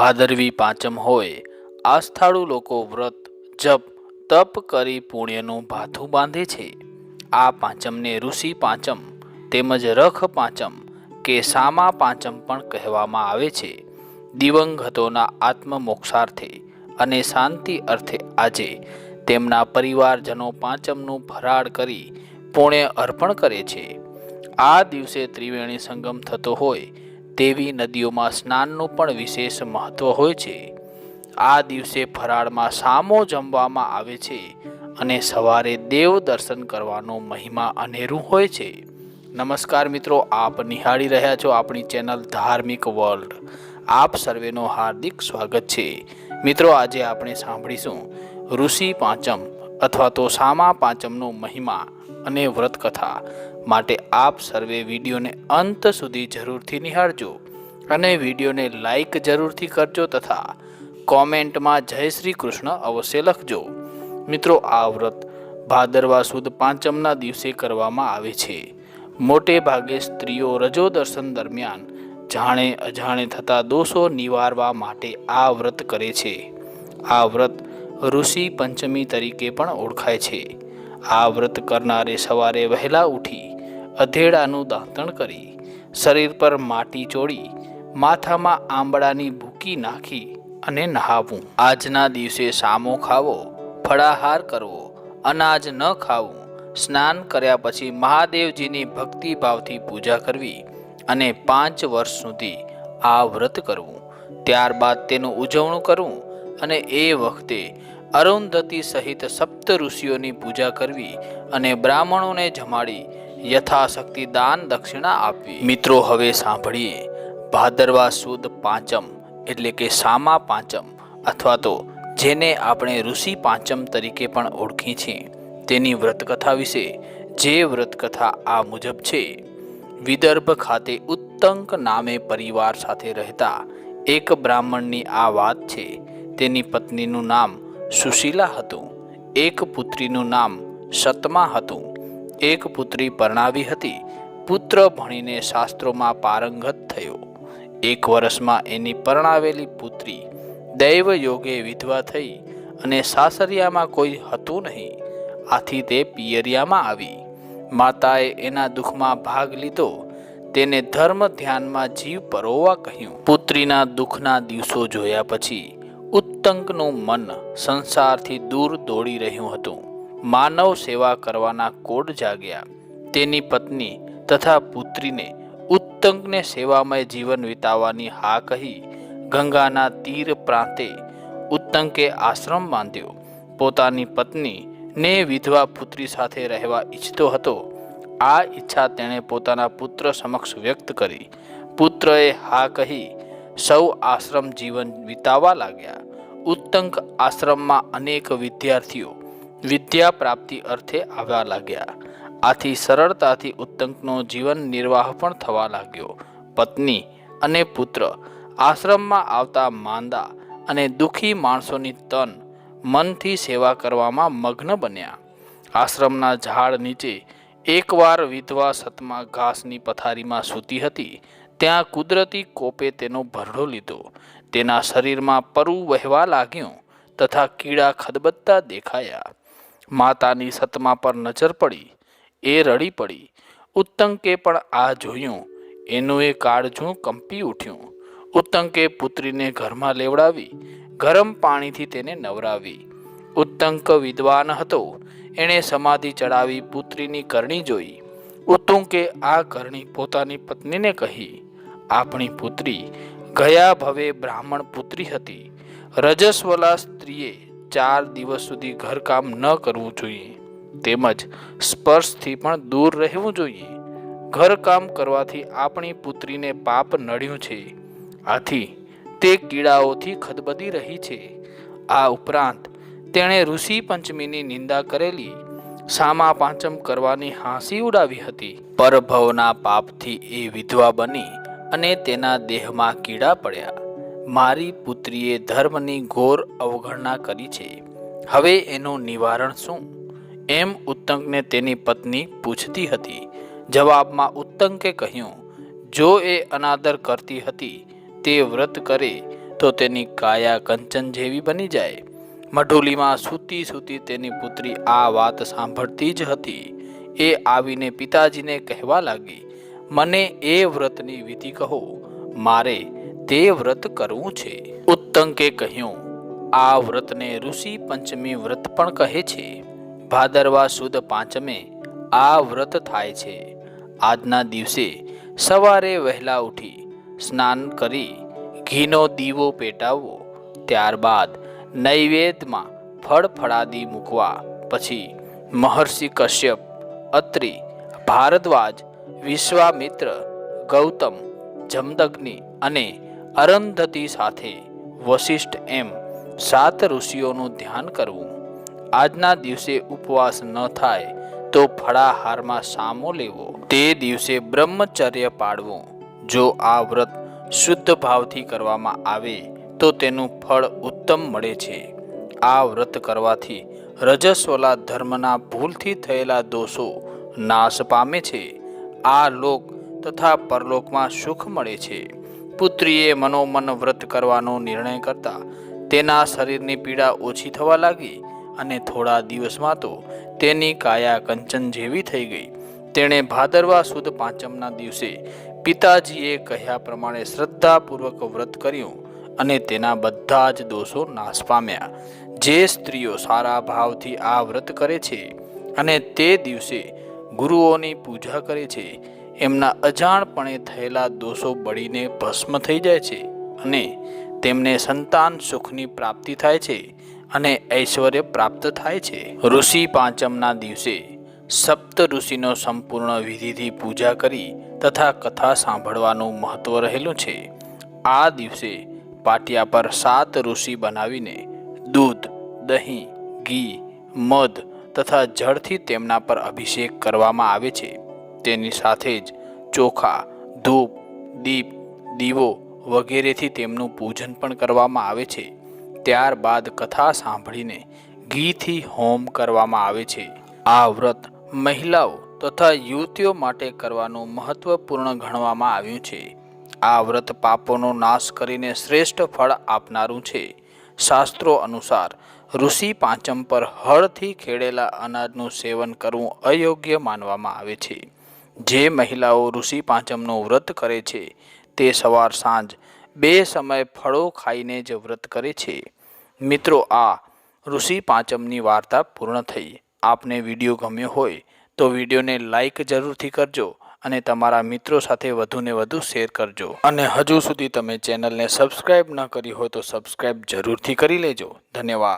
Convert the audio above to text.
ભાદરવી પાંચમ હોય, આસ્થાળુ લોકો વ્રત, જપ, તપ કરી પુણ્યનું ભાથું બાંધે છે. આ પાંચમને ઋષિ પાંચમ, તેમજ રખ પાંચમ કે સામા પાંચમ પણ કહેવામાં આવે છે. દિવંગતોના આત્મમોક્ષાર્થે અને શાંતિ અર્થે આજે તેમના પરિવારજનો પાંચમનું ફરાળ કરી પુણ્ય અર્પણ કરે છે. આ દિવસે ત્રિવેણી સંગમ થતો હોય તેવી નદીઓમાં સ્નાનનું પણ વિશેષ મહત્વ હોય છે. આ દિવસે ફરાળમાં સામો જમવામાં આવે છે અને સવારે દેવ દર્શન કરવાનો મહિમા અનેરું હોય છે. નમસ્કાર મિત્રો, આપ નિહાળી રહ્યા છો આપણી ચેનલ ધાર્મિક વર્લ્ડ. આપ સર્વેનો હાર્દિક સ્વાગત છે. મિત્રો, આજે આપણે સાંભળીશું ઋષિ પાંચમ અથવા તો સામા પાંચમનો મહિમા. અને વ્રત કથા માટે આપ સર્વે વિડીયોને અંત સુધી જરૂરથી નિહાળજો અને વિડીયોને લાઈક જરૂરથી કરજો તથા કોમેન્ટમાં જય શ્રી કૃષ્ણ અવશ્ય લખજો. મિત્રો, આ વ્રત ભાદરવા સુદ પાંચમના દિવસે કરવામાં આવે છે. મોટે ભાગે સ્ત્રીઓ રજો દર્શન દરમિયાન જાણે અજાણે થતા દોષો નિવારવા માટે આ વ્રત કરે છે. આ વ્રત ઋષિ પંચમી તરીકે પણ ઓળખાય છે. આ વ્રત કરનારે સવારે વહેલા ઉઠી અધેડાનું દાંતણ કરી, શરીર પર માટી ચોળી માથામાં આંબળાની ભૂકી નાખી અને નહાવું. આજના દિવસે સામો ખાવો, ફળાહાર કરવો, અનાજ ન ખાવું, સ્નાન કર્યા પછી મહાદેવજીની ભક્તિભાવથી પૂજા કરવી અને પાંચ વર્ષ સુધી આ વ્રત કરવું. ત્યારબાદ તેનું ઉજવણું કરવું અને એ વખતે અરુંધતી સહિત સપ્ત ઋષિઓની પૂજા કરવી અને બ્રાહ્મણોને જમાડી યથાશક્તિ દાન દક્ષિણા આપવી. મિત્રો, હવે સાંભળીએ. ભાદરવા સુદ પાંચમ એટલે કે સામા પાંચમ અથવા તો જેને આપણે ઋષિ પાંચમ તરીકે પણ ઓળખી છીએ તેની વ્રતકથા વિશે જે વ્રતકથા આ મુજબ છે. વિદર્ભ ખાતે ઉત્તંક નામે પરિવાર સાથે રહેતા એક બ્રાહ્મણની આ વાત છે. તેની પત્નીનું નામ સુશીલા હતું. એક પુત્રીનું નામ સતમા હતું. એક પુત્રી પરણાવી હતી. પુત્ર ભણીને શાસ્ત્રોમાં પારંગત થયો. એક વર્ષમાં એની પરણાવેલી પુત્રી દૈવ યોગે વિધવા થઈ અને સાસરિયામાં કોઈ હતું નહીં. આથી તે પિયરિયામાં આવી. માતાએ એના દુઃખમાં ભાગ લીધો. તેને ધર્મ ધ્યાનમાં જીવ પરોવા કહ્યું. પુત્રીના દુઃખના દિવસો જોયા પછી ઉત્તંકનું મન સંસારથી દૂર દોડી રહ્યું હતું. માનવ સેવા કરવાના કોડ જાગ્યા. તેની પત્ની તથા પુત્રીને ઉત્તંકને સેવામય જીવન વિતાવવાની હા કહી ગંગાના તીર પ્રાંતે ઉત્તંકે આશ્રમ બાંધ્યો. પોતાની પત્ની ને વિધવા પુત્રી સાથે રહેવા ઈચ્છતો હતો. આ ઈચ્છા તેણે પોતાના પુત્ર સમક્ષ વ્યક્ત કરી. પુત્રએ હા કહી સૌ આશ્રમ જીવન વિતાવવા લાગ્યા. ઉત્તંક આશ્રમમાં અનેક વિદ્યાર્થીઓ વિદ્યા પ્રાપ્તિ અર્થે આવવા લાગ્યા. આથી સરળતાથી ઉત્તંકનો જીવન નિર્વાહ પણ થવા લાગ્યો. પત્ની અને પુત્ર આશ્રમમાં આવતા માંદા અને દુઃખી માણસોની તન મનથી સેવા કરવામાં મગ્ન બન્યા. આશ્રમના ઝાડ નીચે એકવાર વિધવા સતમાં ઘાસની પથારીમાં સૂતી હતી ત્યાં કુદરતી કોપે તેનો ભરડો લીધો. તેના શરીરમાં પરુ વહેવા લાગ્યું તથા કીડા ખદબદતા દેખાયા. માતાની સતમા પર નજર પડી, એ રડી પડી. ઉત્તંકે પણ આ જોયું, એનું એ કાળજું કંપી ઉઠ્યું. ઉત્તંકે પુત્રીને ઘરમાં લેવડાવી, ગરમ પાણીથી તેને નવરાવી. ઉત્તંક વિદ્વાન હતો, એણે સમાધિ ચડાવી પુત્રીની કરણી જોઈ. ઉત્તુંકે આ કરણી પોતાની પત્નીને કહી આપણી પુત્રી ગયા ભવે બ્રાહ્મણ પુત્રી હતી. રજસ્વલા સ્ત્રીએ ચાર દિવસ સુધી ઘરકામ ન કરવું જોઈએ. તેમજ સ્પર્શથી પણ દૂર રહેવું જોઈએ. ઘરકામ કરવાથી આપણી પુત્રીને પાપ નડ્યું છે. આથી તે કીડાઓથી ખદબદી રહી છે. આ ઉપરાંત તેણે ઋષિ પંચમીની નિંદા કરેલી, સામા પાંચમ કરવાની હાંસી ઉડાવી હતી. પરભવના પાપથી એ વિધવા બની અને તેના દેહમાં કીડા પડ્યા. મારી પુત્રીએ ધર્મની ઘોર અવગણના કરી છે. હવે એનું નિવારણ શું? એમ ઉત્તંકને તેની પત્ની પૂછતી હતી. જવાબમાં ઉત્તંકે કહ્યું, જો એ અનાદર કરતી હતી, તે વ્રત કરે, તો તેની કાયા કંચન જેવી બની જાય. મઢોલીમાં સૂતી સૂતી તેની પુત્રી આ વાત સાંભળતી જ હતી. એ આવીને પિતાજીને કહેવા લાગી મને એ વ્રતની વિધિ કહો, મારે તે વ્રત કરવું છે. ઉત્તંકે કહ્યું, આ વ્રતને ઋષિ પંચમી વ્રત પણ કહે છે. ભાદરવા સુદ પાંચમે આ વ્રત થાય છે. આજના દિવસે સવારે વહેલા ઉઠી સ્નાન કરી ઘીનો દીવો પેટાવવો. ત્યારબાદ નૈવેદ્યમાં ફળ ફળાદી મૂકવા. પછી મહર્ષિ કશ્યપ, અત્રિ, ભારદ્વાજ વિશ્વામિત્ર, ગૌતમ, જમદગ્નિ અને અરંધતી સાથે વશિષ્ઠ એમ સાત ઋષિઓનું ધ્યાન કરવું. આજના દિવસે ઉપવાસ ન થાય તો ફળાહારમાં સામો લેવો. તે દિવસે બ્રહ્મચર્ય પાડવું જો આ વ્રત શુદ્ધ ભાવથી કરવામાં આવે તો તેનું ફળ ઉત્તમ મળે છે. આ વ્રત કરવાથી રજસ્વલા ધર્મના ભૂલથી થયેલા દોષો નાશ પામે છે. આ લોક તથા પરલોકમાં સુખ મળે છે. પુત્રીએ મનોમન વ્રત કરવાનો નિર્ણય કરતા તેના શરીરની પીડા ઓછી થવા લાગી અને થોડા દિવસમાં તો તેની કાયા કંચન જેવી થઈ ગઈ. તેણે ભાદરવા સુદ પાંચમના દિવસે પિતાજીએ કહ્યા પ્રમાણે શ્રદ્ધાપૂર્વક વ્રત કર્યું અને તેના બધા જ દોષો નાશ પામ્યા. જે સ્ત્રીઓ સારા ભાવથી આ વ્રત કરે છે અને તે દિવસે ગુરુઓની પૂજા કરે છે. એમના અજાણપણે થયેલા દોષો બળીને ભસ્મ થઈ જાય છે અને તેમને સંતાન સુખની પ્રાપ્તિ થાય છે અને ઐશ્વર્ય પ્રાપ્ત થાય છે. ઋષિ પાંચમના દિવસે સપ્ત ઋષિનો સંપૂર્ણ વિધિથી પૂજા કરી તથા કથા સાંભળવાનું મહત્વ રહેલું છે. આ દિવસે પાટિયા પર સાત ઋષિ બનાવીને દૂધ, દહીં, ઘી, મધ તથા જળથી તેમના પર અભિષેક કરવામાં આવે છે. તેની સાથે જ ચોખા, ધૂપ, દીપ, દીવો વગેરેથી તેમનું પૂજન પણ કરવામાં આવે છે. ત્યારબાદ કથા સાંભળીને ઘીથી હોમ કરવામાં આવે છે. આ વ્રત મહિલાઓ તથા યુવતીઓ માટે કરવાનું મહત્વપૂર્ણ ગણવામાં આવ્યું છે. આ વ્રત પાપોનો નાશ કરીને શ્રેષ્ઠ ફળ આપનારું છે. શાસ્ત્રો અનુસાર ઋષિ પાંચમ પર હળથી ખેડેલા અનાજનું સેવન કરવું અયોગ્ય માનવામાં આવે છે. જે મહિલાઓ ઋષિ પાંચમનું વ્રત કરે છે, તે સવાર સાંજ બે સમય ફળો ખાઈને જ વ્રત કરે છે. મિત્રો, આ ઋષિ પાંચમની વાર્તા પૂર્ણ થઈ. આપને વીડિયો ગમ્યો હોય તો વિડીયોને લાઈક જરૂરથી કરજો. અને તમારા મિત્રો સાથે વધુને વધુ શેર કરજો. અને હજુ સુધી તમે ચેનલને સબસ્ક્રાઈબ ન કરી હોય તો સબસ્ક્રાઈબ જરૂરથી કરી લેજો. ધન્યવાદ.